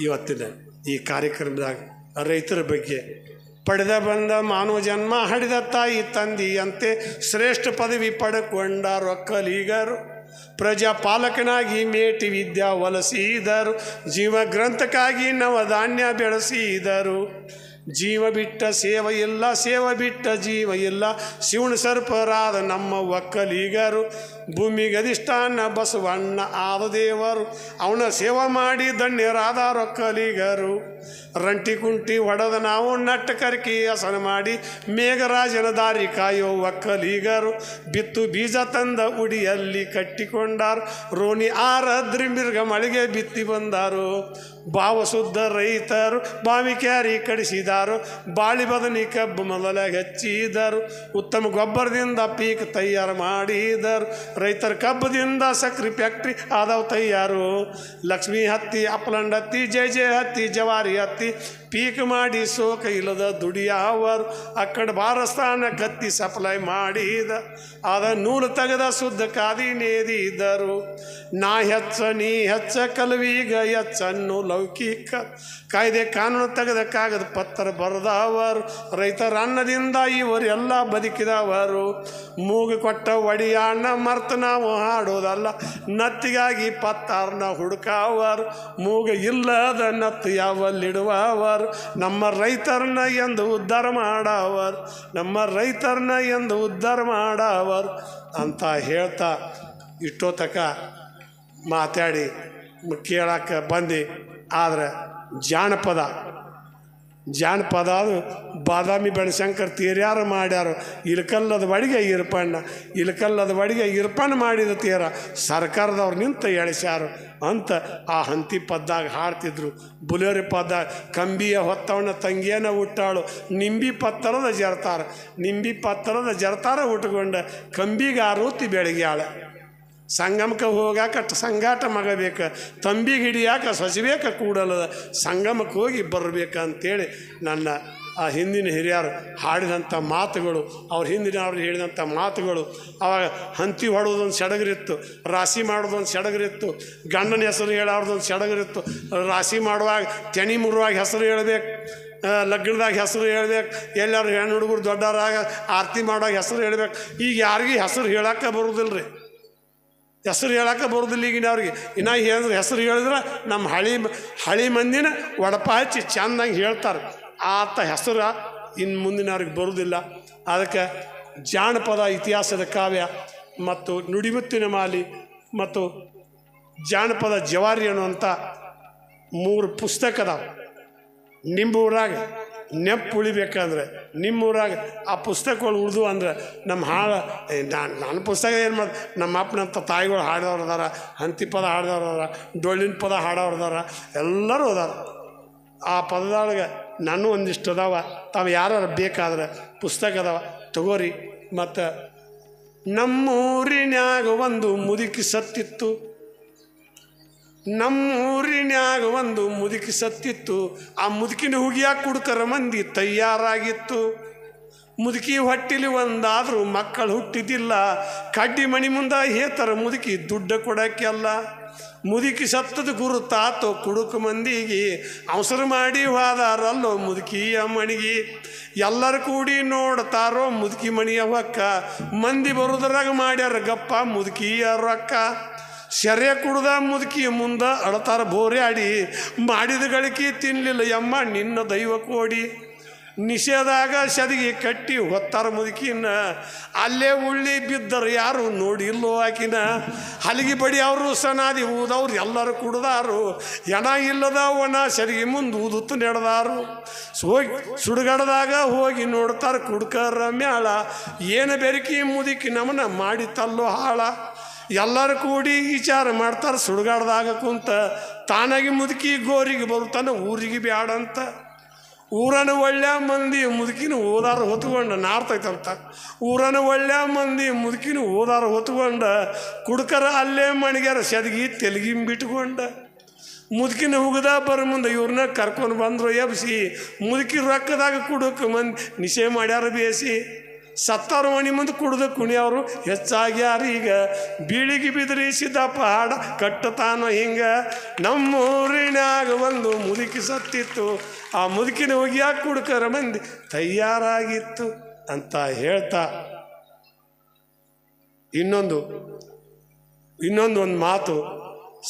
ಇವತ್ತಿನ ಈ ಕಾರ್ಯಕ್ರಮದಾಗ ರೈತರ ಬಗ್ಗೆ ಪಡೆದ ಬಂದ ಮಾನವ ಜನ್ಮ ಹಡಿದ ತಾಯಿ ತಂದೆಯಂತೆ ಶ್ರೇಷ್ಠ ಪದವಿ ಪಡ್ಕೊಂಡ ರೊಕ್ಕಲಿಗರು, ಪ್ರಜಾಪಾಲಕನಾಗಿ ಮೇಟಿ ವಿದ್ಯಾ ವಲಸಿದರು ಜೀವ ಗ್ರಂಥಕ್ಕಾಗಿ ನವಧಾನ್ಯ ಬೆಳೆಸಿದರು. ಜೀವ ಬಿಟ್ಟ ಸೇವ ಇಲ್ಲ, ಸೇವ ಬಿಟ್ಟ ಜೀವ ಇಲ್ಲ, ಶಿವನ ಸರ್ಪರಾದ ನಮ್ಮ ಒಕ್ಕಲಿಗರು ಭೂಮಿಗೆ ಅಧಿಷ್ಠಾನ ಬಸವಣ್ಣ ಆದ ದೇವರು ಅವನ ಸೇವಾ ಮಾಡಿ ಧನ್ಯರಾದ ರೊಕ್ಕಲಿಗರು. ರಂಟಿ ಕುಂಟಿ ಹೊಡೆದ ನಾವು ನಟ್ಟ ಕರ್ಕಿ ಹಸನ ಮಾಡಿ ಮೇಘರಾಜನ ದಾರಿ ಕಾಯೋ ಒಕ್ಕಲಿಗರು. ಬಿತ್ತು ಬೀಜ ತಂದ ಉಡಿಯಲ್ಲಿ ಕಟ್ಟಿಕೊಂಡಾರು. ರೋಣಿ ಆರದ್ರಿ ಮಿರ್ಗ ಮಳಿಗೆ ಬಿತ್ತಿ ಬಂದರು. ಭಾವಸುದ್ದ ಶುದ್ಧ ರೈತರು ಬಾವಿ ಕ್ಯಾರಿ ಕಡಿಸಿದಾರು. ಬಾಳಿ ಬದನಿ ಕಬ್ಬು ಮೊದಲ ಹೆಚ್ಚಿದರು. ಉತ್ತಮ ಗೊಬ್ಬರದಿಂದ ಪೀಕ್ ತಯಾರು ಮಾಡಿದರು. ರೈತರ ಕಬ್ಬದಿಂದ ಸಕ್ರೆ ಫ್ಯಾಕ್ಟ್ರಿ ಆದವು ತಯಾರು. ಲಕ್ಷ್ಮಿ ಹತ್ತಿ, ಅಪ್ಲಂಡ್ ಹತ್ತಿ ಜಯ ಜಯ ಹತ್ತಿ, ಜವಾರಿ ಹತ್ತಿ ಪೀಕ್ ಮಾಡಿ ಸೋಕ ಇಲ್ಲದ ದುಡಿಯಾವರು ಅಕ್ಕಡೆ ಬಾರಸ್ಥಾನ ಕತ್ತಿ ಸಪ್ಲೈ ಮಾಡಿದ. ಆದ ನೂಲು ತೆಗೆದ ಶುದ್ಧ ಕಾದಿ ನೇದಿದರು. ನಾ ಹೆಚ್ಚ, ನೀ ಹೆಚ್ಚ, ಕಲವೀಗ ಹೆಚ್ಚನ್ನು ಲೌಕಿಕ. ಕಾಯ್ದೆ ಕಾನೂನು ತೆಗೆದ ಕಾಗದ ಪತ್ರ ಬರೆದವರು, ರೈತರ ಅನ್ನದಿಂದ ಇವರೆಲ್ಲ ಬದುಕಿದವರು. ಮೂಗು ಕೊಟ್ಟ ಒಡಿಯಾಣ ಮರ್ತ ನಾವು ಹಾಡೋದಲ್ಲ ನತ್ತಿಗಾಗಿ ಪತ್ತಾರ್ನ ಹುಡುಕಾವರು. ಮೂಗ ಇಲ್ಲದ ನತ್ತು ಯಾವಲ್ಲಿಡುವವರು? ನಮ್ಮ ರೈತರನ್ನ ಎಂದು ಉದ್ಧಾರ ಮಾಡವರು. ನಮ್ಮ ರೈತರನ್ನ ಎಂದು ಉದ್ಧಾರ ಮಾಡವರು ಅಂತ ಹೇಳ್ತಾ ಇಷ್ಟೋ ತಕ ಮಾತಾಡಿ ಕೇಳಕ್ಕೆ ಬಂದು. ಆದರೆ ಜಾನಪದ ಜಾನಪದ ಅದು ಬಾದಾಮಿ ಬಣಶಂಕರ್ ತೀರ್ಯಾರು ಮಾಡ್ಯಾರು? ಇಲ್ಕಲ್ಲದ ಬಡಿಗೆ ಇರ್ಪಣ್ಣ ಇಲ್ಕಲ್ಲದ ಬಡಿಗೆ ಇರ್ಪಣ್ಣ ಮಾಡಿದ ತೀರ ಸರ್ಕಾರದವ್ರು ನಿಂತ ಎಳಿಸ್ಯಾರು ಅಂತ ಆ ಹಂತಿ ಪದ್ದಾಗ ಹಾಡ್ತಿದ್ರು. ಬುಲೇರಿ ಪದ್ದಾಗ ಕಂಬಿಯ ಹೊತ್ತವನ ತಂಗಿಯನ ಹುಟ್ಟಾಳು. ನಿಂಬಿ ಪತ್ತರದ ಜರ್ತಾರ, ನಿಂಬಿ ಪತ್ತರದ ಜರ್ತಾರ ಉಟ್ಕೊಂಡ ಕಂಬಿಗೆ ಆ ರೂತಿ ಬೆಳಗ್ಯಾಳ. ಸಂಗಮಕ್ಕೆ ಹೋಗಾಕ ಸಂಗಾಟ ಮಗಬೇಕು ತಂಬಿಗೆ ಹಿಡಿಯಾಕ ಸೊಸಬೇಕ ಕೂಡಲದ ಸಂಗಮಕ್ಕೆ ಹೋಗಿ ಬರಬೇಕಂತೇಳಿ ನನ್ನ ಆ ಹಿಂದಿನ ಹಿರಿಯರು ಹಾಡಿದಂಥ ಮಾತುಗಳು, ಅವ್ರ ಹಿಂದಿನ ಅವ್ರು ಹೇಳಿದಂಥ ಮಾತುಗಳು ಆವಾಗ ಹಂತಿ ಹೊಡೋದೊಂದು ಸಡಗರಿತ್ತು, ರಾಶಿ ಮಾಡೋದೊಂದು ಸಡಗರಿತ್ತು, ಗಂಡನ ಹೆಸರು ಹೇಳೋದೊಂದು ಸಡಗರಿತ್ತು, ರಾಶಿ ಮಾಡುವಾಗ ತೆನಿ ಮುರುವಾಗ ಹೆಸರು ಹೇಳಬೇಕು ಲಗ್ನದಾಗ ಹೆಸರು ಹೇಳ್ಬೇಕು, ಎಲ್ಲರೂ ಹೆಣ್ಣು ಹುಡುಗರು ದೊಡ್ಡವರಾಗ ಆರತಿ ಮಾಡುವಾಗ ಹೆಸರು ಹೇಳ್ಬೇಕು, ಈಗ ಯಾರಿಗೂ ಹೆಸರು ಹೇಳೋಕ್ಕೆ ಬರುವುದಿಲ್ಲ ರೀ ಹೆಸರು ಹೇಳಕ್ಕೆ ಬರೋದಿಲ್ಲ ಈಗಿನ ಅವ್ರಿಗೆ. ಇನ್ನು ಹೇಳಿದ್ರೆ ಹೆಸರು ಹೇಳಿದ್ರೆ ನಮ್ಮ ಹಳಿ ಹಳಿ ಮಂದಿನ ಒಡಪ ಹಚ್ಚಿ ಚೆಂದಂಗೆ ಹೇಳ್ತಾರೆ. ಆತ ಹೆಸರು ಇನ್ನು ಮುಂದಿನವ್ರಿಗೆ ಬರೋದಿಲ್ಲ. ಅದಕ್ಕೆ ಜಾನಪದ ಇತಿಹಾಸದ ಕಾವ್ಯ ಮತ್ತು ನುಡಿಮುತ್ತಿನ ಮಾಲಿ ಮತ್ತು ಜಾನಪದ ಜವಾರಿ ಅನ್ನುವಂಥ ಮೂರು ಪುಸ್ತಕದ ನಿಮ್ಮೂರಾಗ ನೆಪ್ಪು ಉಳಿಬೇಕಂದ್ರೆ ನಿಮ್ಮೂರಾಗ ಆ ಪುಸ್ತಕಗಳು ಉಳಿದು ಅಂದ್ರೆ ನಮ್ಮ ಹಾಳು ನಾನು ನನ್ನ ಪುಸ್ತಕ ಏನು ಮಾಡಿ ನಮ್ಮ ಅಪ್ಪನಂಥ ತಾಯಿಗಳು ಹಾಡೋರು ಅದಾರ, ಹಂತಿ ಪದ ಹಾಡೋರು ಅದಾರ, ಡೊಳ್ಳಿನ ಪದ ಹಾಡೋರು ಅದಾರ, ಎಲ್ಲರೂ ಅದಾರ. ಆ ಪದದೊಳಗೆ ನಾನು ಒಂದಿಷ್ಟು ಅದಾವ, ತಾವು ಯಾರು ಬೇಕಾದ್ರೆ ಪುಸ್ತಕ ಅದಾವ, ತಗೋರಿ. ಮತ್ತು ನಮ್ಮೂರಿನ್ಯಾಗ ಒಂದು ಮುದುಕಿ ಸತ್ತಿತ್ತು. ನಮ್ಮೂರಿನ್ಯಾಗ ಒಂದು ಮುದುಕಿ ಸತ್ತಿತ್ತು. ಆ ಮುದುಕಿನ ಹುಗಿಯಾಗ ಕುಡ್ಕರ ಮಂದಿ ತಯಾರಾಗಿತ್ತು. ಮುದುಕಿ ಹೊಟ್ಟಿಲಿ ಒಂದಾದರೂ ಮಕ್ಕಳು ಹುಟ್ಟಿದ್ದಿಲ್ಲ. ಕಡ್ಡಿ ಮಣಿ ಮುಂದೆ ಹೇತರ ಮುದುಕಿ ದುಡ್ಡು ಕೊಡೋಕ್ಕೆಲ್ಲ. ಮುದುಕಿ ಸತ್ತದ ಗುರುತಾತು ಕುಡುಕು ಮಂದಿಗೆ ಅವಸರ ಮಾಡಿ ಹೋದಾರಲ್ಲೋ ಮುದುಕಿಯ ಮಣಿಗೆ. ಎಲ್ಲರೂ ಕೂಡಿ ನೋಡ್ತಾರೋ ಮುದುಕಿ ಮಣಿಯ ಹೊಕ್ಕ. ಮಂದಿ ಬರೋದ್ರಾಗ ಮಾಡ್ಯಾರ ಗಪ್ಪ ಮುದುಕಿಯ ರೊಕ್ಕ. ಸೆರೆ ಕುಡ್ದ ಮುದುಕಿ ಮುಂದೆ ಅಳತಾರ ಬೋರೆ ಆಡಿ, ಮಾಡಿದ ಗಳಿಕೆ ತಿನ್ನಲಿಲ್ಲ ಯಮ್ಮ ನಿನ್ನ ದೈವ ಕೋಡಿ. ನಿಷೇಧಾಗ ಸದಿಗೆ ಕಟ್ಟಿ ಹೊತ್ತಾರ ಮುದುಕಿನ, ಅಲ್ಲೇ ಉಳ್ಳಿ ಬಿದ್ದರು ಯಾರು ನೋಡಿಲ್ಲೋ ಆಕಿನ. ಹಲಗಿ ಬಡಿ ಅವರು ಸನಾದಿ ಊದವ್ರು ಎಲ್ಲರೂ ಕುಡ್ದಾರು, ಎಣ ಇಲ್ಲದ ಒಣ ಸರಿಗೆ ಮುಂದೆ ಊದುತ್ತು ನಡೆದಾರು. ಹೋಗಿ ಸುಡುಗಡದಾಗ ಹೋಗಿ ನೋಡ್ತಾರೆ ಕುಡ್ಕರ ಮ್ಯಾಳ, ಏನು ಬೆರಕಿ ಮುದುಕಿ ನಮನ ಮಾಡಿ ತಲ್ಲೋ ಹಾಳ. ಎಲ್ಲರೂ ಕೂಡಿ ವಿಚಾರ ಮಾಡ್ತಾರೆ, ಸುಡುಗಾಡ್ದಾಗ ಕುಂತ, ತಾನಾಗಿ ಮುದುಕಿ ಗೋರಿಗೆ ಬರುತ್ತಾನೆ, ಊರಿಗೆ ಬ್ಯಾಡಂತ ಊರನ ಒಳ್ಳೆ ಮಂದಿ ಮುದುಕಿನ ಓದಾರ ಹೊತ್ಕೊಂಡ ನಾರ್ತೈತಂತ. ಊರನ ಒಳ್ಳೆ ಮಂದಿ ಮುದುಕಿನ ಓದಾರ ಹೊತ್ಕೊಂಡ, ಕುಡ್ಕರ ಅಲ್ಲೇ ಮಣಿಗ್ಯಾರ ಸೆದಗಿ ತೆಲಗಿ ಬಿಟ್ಕೊಂಡ ಮುದುಕಿನ ಹುಗದ ಬರ ಮುಂದೆ ಇವ್ರನ್ನ ಕರ್ಕೊಂಡು ಬಂದರು ಎಬ್ಸಿ, ಮುದುಕಿ ರೊಕ್ಕದಾಗ ಕುಡುಕ ಮಂದಿ ನಿಷೇ ಮಾಡ್ಯಾರ ಬೇಸಿ. ಸತ್ತಾರು ಮಣಿ ಮುಂದೆ ಕುಡಿದು ಕುಣಿಯವರು ಹೆಚ್ಚಾಗ್ಯಾರ ಈಗ. ಬೀಳಿಗೆ ಬಿದ್ರಿ ಸಿದ್ದಪ್ಪ ಹಾಡ ಕಟ್ಟತಾನೋ ಹಿಂಗ. ನಮ್ಮೂರಿನಾಗ ಒಂದು ಮುದುಕಿ ಸತ್ತಿತ್ತು. ಆ ಮುದುಕಿನ ಹೋಗ್ಯಾಕ ಕುಡ್ಕರ ಮಂದಿ? ತಯಾರಾಗಿತ್ತು ಅಂತ ಹೇಳ್ತಾ. ಇನ್ನೊಂದು ಇನ್ನೊಂದು ಒಂದು ಮಾತು.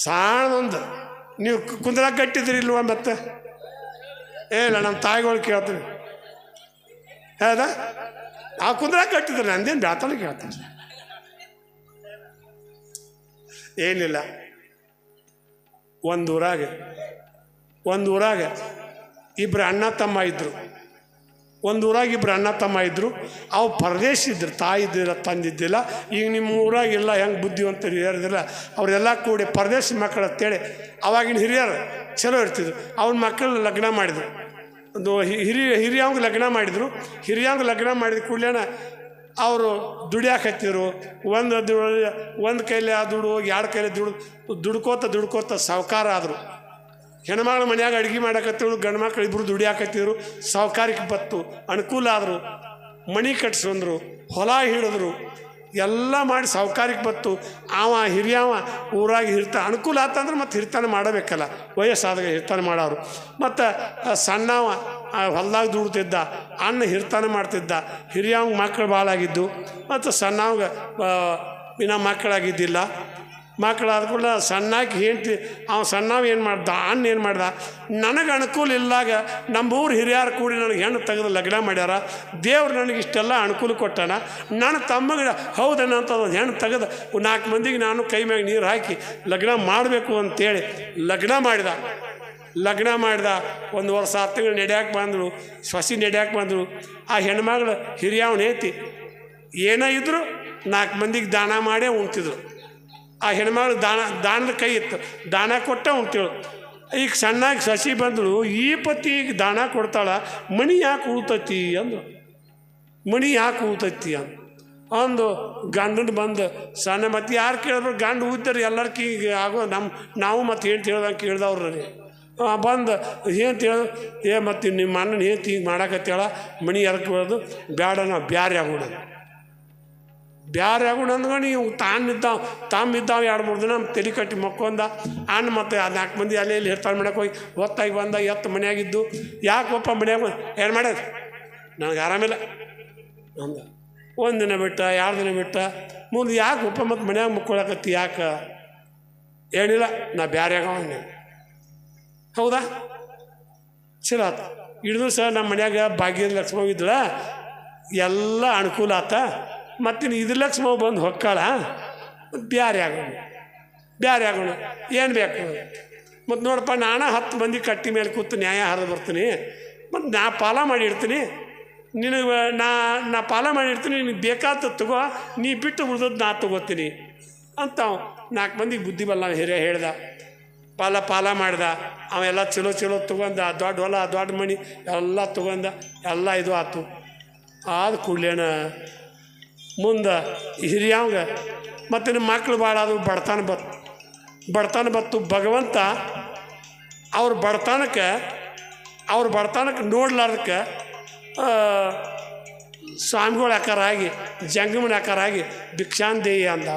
ಸಾಣದೊಂದು. ನೀವು ಕುಂದ್ರಾಗ ಕಟ್ಟಿದ್ರಿ ಇಲ್ವ ಮತ್ತೆ? ಏ ಇಲ್ಲ, ನಮ್ಮ ತಾಯಿಗಳು ಕೇಳ್ತೀವಿ ಹೌದಾ? ಆ ಕುದುರ ಕಟ್ಟಿದ್ರು ನಂದೇನು ಬ್ಯಾತನ ಕೇಳ್ತಾನೆ ಏನಿಲ್ಲ. ಒಂದು ಊರಾಗ ಒಂದು ಊರಾಗ ಇಬ್ಬರು ಅಣ್ಣ ತಮ್ಮ ಇದ್ದರು ಒಂದು ಊರಾಗ ಇಬ್ಬರು ಅಣ್ಣ ತಮ್ಮ ಇದ್ದರು ಅವು ಪರದೇಶ ಇದ್ರು, ತಾಯಿ ಇದ್ದಿಲ್ಲ ತಂದಿದ್ದಿಲ್ಲ ಈಗ ನಿಮ್ಮ ಊರಾಗಿಲ್ಲ ಹೆಂಗೆ ಬುದ್ಧಿವಂತ ಹಿರಿಯರಿದಿಲ್ಲ ಅವರೆಲ್ಲ ಕೂಡಿ ಪರದೇಶ ಮಕ್ಕಳು ಅಂತೇಳಿ ಅವಾಗಿನ ಹಿರಿಯರು ಚಲೋ ಇರ್ತಿದ್ರು. ಅವ್ನ ಮಕ್ಕಳು ಲಗ್ನ ಮಾಡಿದ್ರು. ಒಂದು ಹಿರಿಯ ಹಿರಿಯಂಗೆ ಲಗ್ನ ಮಾಡಿದರು. ಹಿರಿಯಾಂಗ ಲಗ್ನ ಮಾಡಿದ ಕೂಡಲೇನ ಅವರು ದುಡಿಯಾಕತ್ತಿದ್ರು ಒಂದು ದುಡ ಒಂದು ಕೈಲಿ ಆ ದುಡು ಎರಡು ಕೈಲಿ ದುಡು ದುಡ್ಕೋತ ದುಡ್ಕೋತ ಸಾವುಕಾರ ಆದರು. ಹೆಣ್ಮಕ್ಳು ಮನ್ಯಾಗ ಅಡುಗೆ ಮಾಡಕತ್ತಿರು ಗಂಡು ಮಕ್ಳು ಇಬ್ಬರು ದುಡಿಯಾಕತ್ತಿದ್ರು ಸಾವುಕಾರಿಕೆ ಬತ್ತು ಅನುಕೂಲ ಆದರು. ಮಣಿ ಕಟ್ಸಂದ್ರು ಹೊಲ ಹಿಡಿದ್ರು. ಎಲ್ಲ ಮಾಡಿ ಸಾವುಕಾರಿಗೆ ಬತ್ತು ಅವ ಹಿರಿಯವ ಊರಾಗ ಹಿರ್ತ, ಅನುಕೂಲ ಆತಂದ್ರೆ ಮತ್ತು ಹಿರ್ತಾನೆ ಮಾಡಬೇಕಲ್ಲ. ವಯಸ್ಸಾದಾಗ ಹಿರ್ತಾನೆ ಮಾಡೋರು. ಮತ್ತು ಸಣ್ಣವ ಹೊಲ್ದಾಗ ದುಡ್ತಿದ್ದ, ಅಣ್ಣ ಹಿರ್ತಾನೆ ಮಾಡ್ತಿದ್ದ, ಹಿರಿಯವಂಗೆ ಮಕ್ಕಳು ಭಾಳ ಆಗಿದ್ದು ಮತ್ತು ಸಣ್ಣವಂಗೆ ಇನ್ನು ಮಕ್ಕಳಾಗಿದ್ದಿಲ್ಲ ಮಕ್ಕಳಾದ ಕೂಡ ಸಣ್ಣಾಕಿ ಹೆಂಡ್ತಿ, ಅವ ಸಣ್ಣವ ಏನು ಮಾಡ್ದ, ಅಣ್ಣ ಏನು ಮಾಡ್ದ, ನನಗೆ ಅನುಕೂಲ ಇಲ್ಲಾಗ ನಮ್ಮ ಊರು ಹಿರಿಯರು ಕೂಡಿ ನನಗೆ ಹೆಣ್ಣು ತೆಗೆದು ಲಗ್ನ ಮಾಡ್ಯಾರ, ದೇವ್ರು ನನಗೆ ಇಷ್ಟೆಲ್ಲ ಅನುಕೂಲ ಕೊಟ್ಟಾನ, ನನ್ನ ತಮ್ಮಗೆ ಹೌದನ ಅಂತ ಹೆಣ್ಣು ತೆಗೆದು ನಾಲ್ಕು ಮಂದಿಗೆ ನಾನು ಕೈ ಮ್ಯಾಗ ನೀರು ಹಾಕಿ ಲಗ್ನ ಮಾಡಬೇಕು ಅಂತೇಳಿ ಲಗ್ನ ಮಾಡಿದ. ಲಗ್ನ ಮಾಡಿದ, ಒಂದು ವರ್ಷ ಹತ್ತು ತಿಂಗಳು ನಡೆಯಕ್ಕೆ ಬಂದರು ಸೊಸಿ ನಡೆಯಕ್ಕೆ ಬಂದರು ಆ ಹೆಣ್ಮಗಳು ಹಿರಿಯವನ ಐತಿ ಏನೇ ಇದ್ದರೂ ನಾಲ್ಕು ಮಂದಿಗೆ ದಾನ ಮಾಡೇ ಉಣ್ತಿದ್ರು. ಆ ಹೆಣ್ಮಗಳು ದಾನ, ದಾನದ ಕೈ ಇತ್ತು. ದಾನ ಕೊಟ್ಟ ಉಣ್ತೇಳು ಈಗ ಸಣ್ಣಾಗಿ ಸಸಿ ಬಂದಳು, ಈ ಪತಿಗೆ ದಾನ ಕೊಡ್ತಾಳ, ಮಣಿ ಯಾಕೆ ಉಳ್ತೈತಿ ಅಂದ್ರು ಮಣಿ ಯಾಕೆ ಉಳ್ತೈತಿ ಅಂತ ಅಂದು ಗಂಡನ ಬಂದು, ಸಣ್ಣ ಮತ್ತೆ ಯಾರು ಕೇಳಿದ್ರು ಗಂಡು ಊದ್ತಾರೆ ಎಲ್ಲರಿಗೆ ಈಗ ಆಗೋ ನಮ್ಮ ನಾವು ಮತ್ತೆ ಏನು ಹೇಳ್ದಂಗೆ ಕೇಳ್ದವ್ರು ರೀ ಬಂದು ಏನು ತಿಳಿದು ಏ ಮತ್ತು ನಿಮ್ಮ ಅಣ್ಣನ ಏನು ಹಿಂಗೆ ಮಾಡಾಕತ್ತೇಳ ಮಣಿ ಎರಕ್ಕೆ ಬೇಡ ನಾವು ಬ್ಯಾರೆ ಆಗೋಣ. ಬ್ಯಾರೆ ಆಗೋಣ ಅಂದ್ಕೊಂಡು ಇವು ತಾನಿದ್ದಾವ ತಾಮಿದ್ದಾವೆ ಎರಡು ಮೂರು ದಿನ ತಲೆ ಕಟ್ಟಿ ಮಕ್ಕೊಂದ. ಅಣ್ಣ ಮತ್ತು ಆ ನಾಲ್ಕು ಮಂದಿ ಅಲ್ಲಿ ಇಲ್ಲಿ ಇರ್ತಾನೆ ಮಾಡಕ್ಕೆ ಹೋಗಿ ಒತ್ತಾಗಿ ಬಂದ, ಎತ್ತು ಯಾಕೆ ಯಾಕಪ್ಪ ಮನೆಯಾಗ ಏನು ಮಾಡ್ಯಾರ? ನನಗೆ ಆರಾಮಿಲ್ಲ. ಅಂದ. ಒಂದು ದಿನ ಬಿಟ್ಟ, ಎರಡು ದಿನ ಬಿಟ್ಟ. ಮುಂದೆ ಒಪ್ಪ ಮತ್ತು ಮನ್ಯಾಗ ಮುಕ್ಕೊಳಕತ್ತಿ, ಯಾಕೆ? ಏನಿಲ್ಲ, ನಾ ಬೇರೆ ಆಗಿ ಹೌದಾ? ಚಲೋ ಆತ. ಹಿಡಿದು ಸರ್ ನಮ್ಮ ಮನ್ಯಾಗ ಭಾಗ್ಯದ ಲಕ್ಷ್ಮವ ಇದ್ದಳ. ಎಲ್ಲ ಅನುಕೂಲ ಆತ. ಮತ್ತು ಇದ್ರ ಲಕ್ಷ್ಮವ ಬಂದು ಹೊಕ್ಕಾಳ ಬ್ಯಾರೆ ಆಗೋಣ ಬ್ಯಾರೆ ಆಗೋಣ, ಏನು ಬೇಕು? ಮತ್ತು ನೋಡಪ್ಪ, ನಾನು ಹತ್ತು ಮಂದಿ ಕಟ್ಟಿ ಮೇಲೆ ಕೂತು ನ್ಯಾಯ ಹರಿದು ಬರ್ತೀನಿ. ಮತ್ತು ನಾ ಪಾಲ ಮಾಡಿರ್ತೀನಿ. ನಿನಗೆ ನಾ ನಾ ಪಾಲ ಮಾಡಿರ್ತೀನಿ ನಿನಗೆ ಬೇಕಾದ ತಗೋ, ನೀ ಬಿಟ್ಟು ಉಳ್ದದ್ದು ನಾ ತಗೋತೀನಿ. ಅಂತ ನಾಲ್ಕು ಮಂದಿಗೆ ಬುದ್ಧಿ ಬಲ್ಲ ಹಿರಿಯ ಹೇಳ್ದ. ಪಾಲ ಪಾಲ ಮಾಡ್ದ. ಅವೆಲ್ಲ ಚಲೋ ಚಲೋ ತೊಗೊಂಡ ದೊಡ್ಡ ಹೊಲ, ದೊಡ್ಡ ಮಣಿ ಎಲ್ಲ ತೊಗೊಂಡ ಎಲ್ಲ ಇದು ಆತು. ಆದ ಕೂಡ್ಲೇನ ಮುಂದೆ ಹಿರಿಯಾವಂಗ ಮತ್ತು ನಿಮ್ಮ ಮಕ್ಳು ಭಾಳ ಅದು ಬಡತನ ಬತ್ತು ಬಡತನ ಬತ್ತು ಭಗವಂತ, ಅವ್ರ ಬಡತನಕ್ಕೆ ಅವ್ರ ಬಡತನಕ್ಕೆ ನೋಡ್ಲಾರ್ದಕ್ಕೆ ಸ್ವಾಮಿಗಳು ಆಕಾರ ಆಗಿ, ಜಂಗಮನ ಆಕಾರಾಗಿ ಭಿಕ್ಷಾಂದೇಯಿ ಅಂದ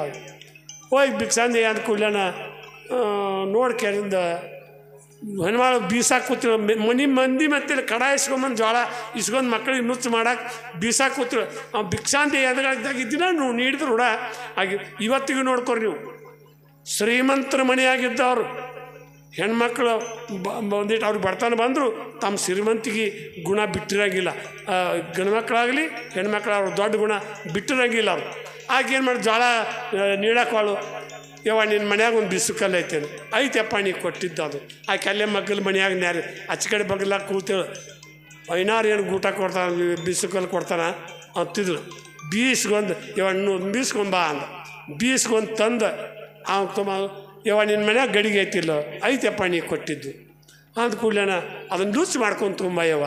ಹೋಗಿ ಭಿಕ್ಷಾಂದೇಯಿ ಅಂದ ಕೂಡಲೇ ನೋಡಿ ಹೆಣ್ಮಾಳು ಬೀಸಾಕ್ ಕೂತಿರೋ ಮನೆ ಮಂದಿ ಮತ್ತೆ ಕಡ ಇಸ್ಕೊಂಬಂದು ಜ್ವಾಳ ಇಸ್ಕೊಂಡು ಮಕ್ಕಳಿಗೆ ನುಚ್ಚು ಮಾಡಕ್ಕೆ ಬೀಸಾಕ್ ಕೂತಿರೋ ಅವ್ನು ಭಿಕ್ಷಾಂತಿ ಎದಗಾಗ್ದಾಗ ಇದ್ದಿನ ನೀವು ನೀಡಿದ್ರು ಹುಡ ಆಗಿ ಇವತ್ತಿಗೂ ನೋಡ್ಕೊರಿ ನೀವು. ಶ್ರೀಮಂತರ ಮನೆಯಾಗಿದ್ದವರು ಹೆಣ್ಮಕ್ಳು ಬಂದಿಟ್ಟು ಅವ್ರಿಗೆ ಬಡತನ ಬಂದರು, ತಮ್ಮ ಶ್ರೀಮಂತಿಗೆ ಗುಣ ಬಿಟ್ಟಿರಂಗಿಲ್ಲ. ಗಂಡ್ಮಕ್ಳಾಗಲಿ ಹೆಣ್ಮಕ್ಳು ಅವ್ರ ದೊಡ್ಡ ಗುಣ ಬಿಟ್ಟಿರಂಗಿಲ್ಲ ಅವರು. ಆಗೇನು ಮಾಡಿ ಜೋಳ ನೀಡಕ್ಕಾಳು ಯವ್ವ ನಿನ್ನ ಮನ್ಯಾಗ ಒಂದು ಬಿಸುಕಲ್ಲ ಐತೇನು ಐತೆಪ್ಪ, ನೀ ಕೊಟ್ಟಿದ್ದು ಅದು. ಆ ಕಲ್ಲೆ ಮಗ್ಗಲ ಮನ್ಯಾಗ ನ್ಯಾರ. ಕಡೆ ಬಗ್ಲಾಗ ಕೂತೇಳು ಐನಾರು ಏನು ಊಟ ಕೊಡ್ತಾನೆ ಬಿಸುಕಲ್ಲಿ ಕೊಡ್ತಾನ ಅಂತಿದ್ರು ಬೀಸ್ಗೊಂದು ನೂ ಬೀಸ್ಕೊಂಬಾ ಅಂದ. ಬೀಸ್ಕೊಂಡು ತಂದು. ಅವ್ನು ತುಂಬ ಯವ್ವ ನಿನ್ನ ಮನ್ಯಾಗ ಗಡಿಗೆ ಐತಿಲ್ಲ. ಐತೆಪ್ಪ, ನೀ ಕೊಟ್ಟಿದ್ದು. ಅಂದ ಕೂಡಲೇನ ಅದನ್ನು ನುಚ್ಚು ಮಾಡ್ಕೊಂಡು ತುಂಬ ಯವ್ವ.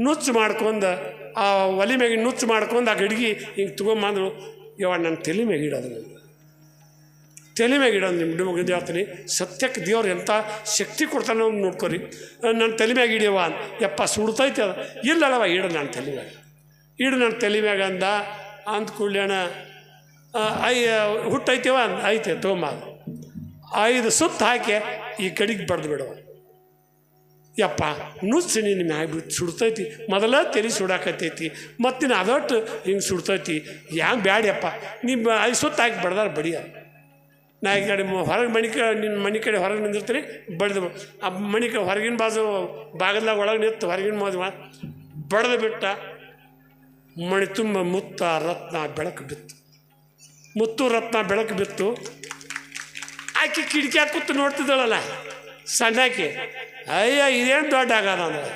ನುಚ್ಚು ಮಾಡ್ಕೊಂಡು ಆ ಒಲೆ ಮ್ಯಾಗ ನುಚ್ಚು ಮಾಡ್ಕೊಂಡು ಆ ಗಡಿಗೆ ಹಿಂಗೆ ತೊಗೊಂಬಂದ್ರು ಯವ್ವ ನನ್ನ ತಲೆ ಮ್ಯಾಗ ಇಡೋದು ನಾನು ತಲೆ ಮ್ಯಾಗ ಇಡೋದು ನಿಮ್ಮ ಮಗನ ಹೇಳ್ತೀನಿ. ಸತ್ಯಕ್ಕೆ ದೇವ್ರು ಎಂಥ ಶಕ್ತಿ ಕೊಡ್ತಾನೆ ಅವ್ನು ನೋಡ್ಕೊರಿ. ನನ್ನ ತಲೆ ಮ್ಯಾಗ ಹಿಡಿಯವ ಯಪ್ಪ, ಸುಡ್ತೈತೆ ಅದು. ಇಲ್ಲಲ್ಲವ, ಇಡ ನನ್ನ ತಲೆ ಮ್ಯಾಗ. ಇಡು ನನ್ನ ತಲೆ ಮ್ಯಾಗ ಅಂದ. ಅಂತ ಕೂಡ್ಲೇಣ ಐ ಹುಟ್ಟೈತಿವ ಅಂದ. ಐತೆ ತೊಗೊಂಬ ಐದು ಸುತ್ತ ಹಾಕಿ ಈ ಕಡೆಗೆ ಬಡ್ದು ಬಿಡವ ಯಪ್ಪ ನಿನ್ನ ಮ್ಯಾಗ ಬಿಟ್ಟು ಸುಡ್ತೈತಿ. ಮೊದಲ ತೆಲಿ ಸುಡಾಕತ್ತೈತಿ. ಮತ್ತಿನ ಅದೊಟ್ಟು ಹಿಂಗೆ ಸುಡ್ತೈತಿ. ಯಾಂಗೆ ಬ್ಯಾಡ್ಯಪ್ಪ. ನಿಮ್ಮ ಐದು ಸುತ್ತ ಹಾಕಿ ಬಡ್ದಾರ ಬಡಿಯ ನಾ ಈ ಕಡೆ ಹೊರಗೆ ಮನೆ ಕಡೆ ನಿನ್ನ ಮನೆ ಕಡೆ ಹೊರಗೆ ನಿಂದಿರ್ತೀನಿ, ಬಡ್ದು ಆ ಮಣಿಕ ಹೊರಗಿನ ಬಾಜು ಬಾಗಲ್ದಾಗ ಒಳಗೆ ನಿಂತು ಹೊರಗಿನ ಮದುವೆ ಬಡ್ದು ಬಿಟ್ಟ, ಮಣಿ ತುಂಬ ಮುತ್ತ ರತ್ನ ಬೆಳಕು ಬಿತ್ತು. ಮುತ್ತು ರತ್ನ ಬೆಳಕು ಬಿತ್ತು. ಆಕೆ ಕಿಟಕಿ ಕೂತು ನೋಡ್ತಿದ್ದಾಳಲ್ಲ. ಸಣ್ಣಾಕಿ. ಅಯ್ಯ, ಇದೇನು ದೊಡ್ಡ ಆಗದ ಅಂದ್ರೆ.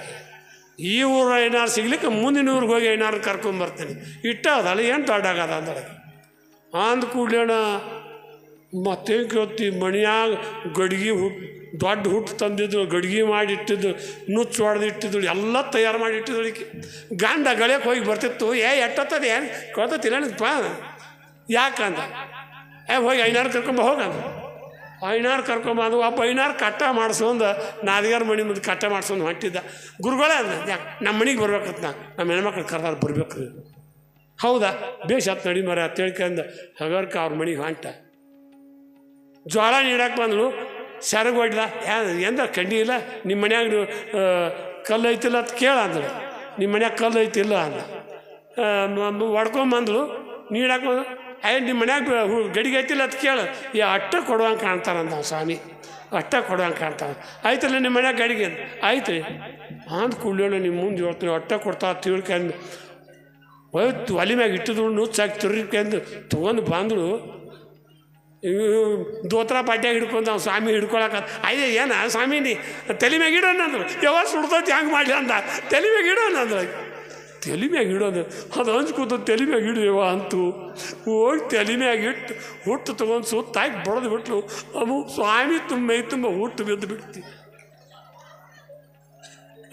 ಈ ಊರ ಏನಾರು ಸಿಗ್ಲಿಕ್ಕೆ ಮುಂದಿನ ಊರಿಗೆ ಹೋಗಿ ಏನಾರು ಕರ್ಕೊಂಬರ್ತೀನಿ ಇಟ್ಟ ಅದಲ್ಲ ಏನು ದೊಡ್ಡ ಆಗದ ಅಂದ್ರೆ. ಅಂದ ಕೂಡ್ಲೇಣ ಮತ್ತೇನು ಕೇಳ್ತಿ ಮಣಿಯಾಗ ಗಡ್ಗಿ ಹುಟ್ಟು ದೊಡ್ಡ ಹುಟ್ಟು ತಂದಿದ್ದು ಗಡ್ಗಿ ಮಾಡಿ ಇಟ್ಟಿದ್ದು ನುಚ್ಚು ಹೊಡೆದು ಇಟ್ಟಿದ್ದು ಎಲ್ಲ ತಯಾರು ಮಾಡಿ ಇಟ್ಟಿದ್ದು ಈಕೆ ಗಂಡ ಗಳಕ್ಕೆ ಹೋಗಿ ಬರ್ತಿತ್ತು, ಏ ಎಟ್ಟತ್ತದ ಏನು? ಕೇಳ್ತತಿಲ್ಲಪ್ಪ ಯಾಕಂದ? ಏ, ಹೋಗಿ ಐನಾರು ಕರ್ಕೊಂಬ ಹೋಗಂದ ಐನಾರು ಕರ್ಕೊಂಬಂದು ಒಬ್ಬ ಐನಾರು ಕಟ್ಟ ಮಾಡಿಸ್ಕೊಂಡು, ನಾದಿಗಾರ ಮಣಿ ಮುಂದೆ ಕಟ್ಟ ಮಾಡ್ಸ್ಕೊಂಡು ಹೊಂಟಿದ್ದ. ಗುರುಗಳೇ ಅಂದ ಯಾಕೆ ನಮ್ಮ ಮನೆಗೆ ಬರ್ಬೇಕಂತ ನಾ ನಮ್ಮ ಹೆಣ್ಮಕ್ಳು ಕರ್ದಾರ ಬರ್ಬೇಕು ಹೌದಾ? ಬೇಷ್ ನಡಿ ಮರ ಅಂತ ಹೇಳ್ಕಂದು ಹಗರ್ಕ ಅವ್ರ ಮನೆಗೆ ಹೊಂಟ. ಜೋಳ ನೀಡಕ್ಕೆ ಬಂದಳು. ಸೆರಗು ಹೊಡ್ದ. ಎಂದ ಕಂಡಿಲ್ಲ ನಿಮ್ಮ ಮನ್ಯಾಗ ಕಲ್ಲು ಐತಿಲ್ಲ ಅಂತ ಕೇಳ ಅಂದಳು. ನಿಮ್ಮ ಮನ್ಯಾಗ ಕಲ್ಲು ಐತಿಲ್ಲ ಅಂದ ಹೊಡ್ಕೊಂಬಂದಳು ನೀಡಕ್ಕೆ ಬಂದು ಅಯ್ಯ ನಿಮ್ಮ ಮನ್ಯಾಗ ಗಡಿಗೆ ಐತಿಲ್ಲ ಅಂತ ಕೇಳು. ಈ ಅಟ್ಟ ಕೊಡುವಂಗೆ ಕಾಣ್ತಾರಂದ ಸ್ವಾಮಿ. ಅಟ್ಟ ಕೊಡುವಂಗೆ ಕಾಣ್ತಾನೆ ಆಯ್ತಲ್ಲ ನಿಮ್ಮ ಮನ್ಯಾಗ ಗಡಿಗೆ ಆಯ್ತು ಆಯ್ತು ಅಂತ ಕೂಡಲೇಳು ನಿಮ್ಮ ಮುಂದೆ ಹೇಳ್ತೀನಿ. ಅಟ್ಟ ಕೊಡ್ತಾ ತಿಳ್ಕೊಂಡು ಹೋಯ್ತು ಒಲೆ ಮ್ಯಾಗ ಇಟ್ಟಿದ್ರು ನುಚ್ಚಾಕಿ ತಿರ್ಕೊಂಡು ತೊಗೊಂಡು ಬಂದಳು. ದೋತ್ರ ಪಾಟ್ಯಾಗ ಹಿಡ್ಕೊಂಡು ನಾವು ಸ್ವಾಮಿ ಹಿಡ್ಕೊಳಕ. ಅಯ್ಯ, ಏನ ಸ್ವಾಮಿ ನೀ ತಲೆ ಮ್ಯಾಗ ಇಡೋಣ ಅಂದ್ರು. ಯಾವಾಗ ಸುಡ್ತೈತಿ ಹಂಗೆ ಮಾಡಲಿ ಅಂತ ತಲೆ ಮ್ಯಾಗ ಇಡೋಣ ಅಂದ್ರೆ. ತಲೆ ಮ್ಯಾಗ ಇಡೋದು ಅದು ಹಂಚ್ಕೊತ ತಲೆ ಮ್ಯಾಗ ಇಡ್ಯವ ಅಂತು. ಹೋಗಿ ತಲೆ ಮ್ಯಾಗ ಇಟ್ಟು ಹುಟ್ಟು ತೊಗೊಂಡು ಸುತ್ತಾಕಿ ಬಡದು ಬಿಟ್ಲು. ಅವು ಸ್ವಾಮಿ ತುಂಬ, ಮೈ ತುಂಬ ಹುಟ್ಟು ಬಿದ್ದು ಬಿಡ್ತಿ.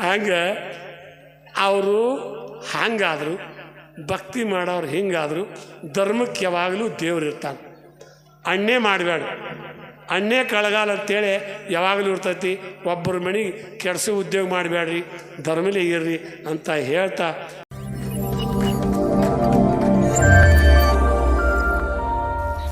ಹಂಗೆ ಅವರು ಹಂಗಾದ್ರು, ಭಕ್ತಿ ಮಾಡೋರು ಹಿಂಗಾದ್ರು, ಧರ್ಮಕ್ಕೆ ಯಾವಾಗಲೂ ದೇವ್ರು ಇರ್ತಾನೆ ಅಣ್ಣೆ ಮಾಡಬೇಡ ಅಣ್ಣೆ ಕಳಗಾಲ ಅಂತೇಳಿ ಯಾವಾಗಲೂ ಇರ್ತೈತಿ, ಒಬ್ಬರ ಮನೆಗೆ ಕೆಡ್ಸಿ ಉದ್ಯೋಗ ಮಾಡಬೇಡ್ರಿ ಧರ್ಮಲೇ ಇರ್ರಿ ಅಂತ ಹೇಳ್ತಾ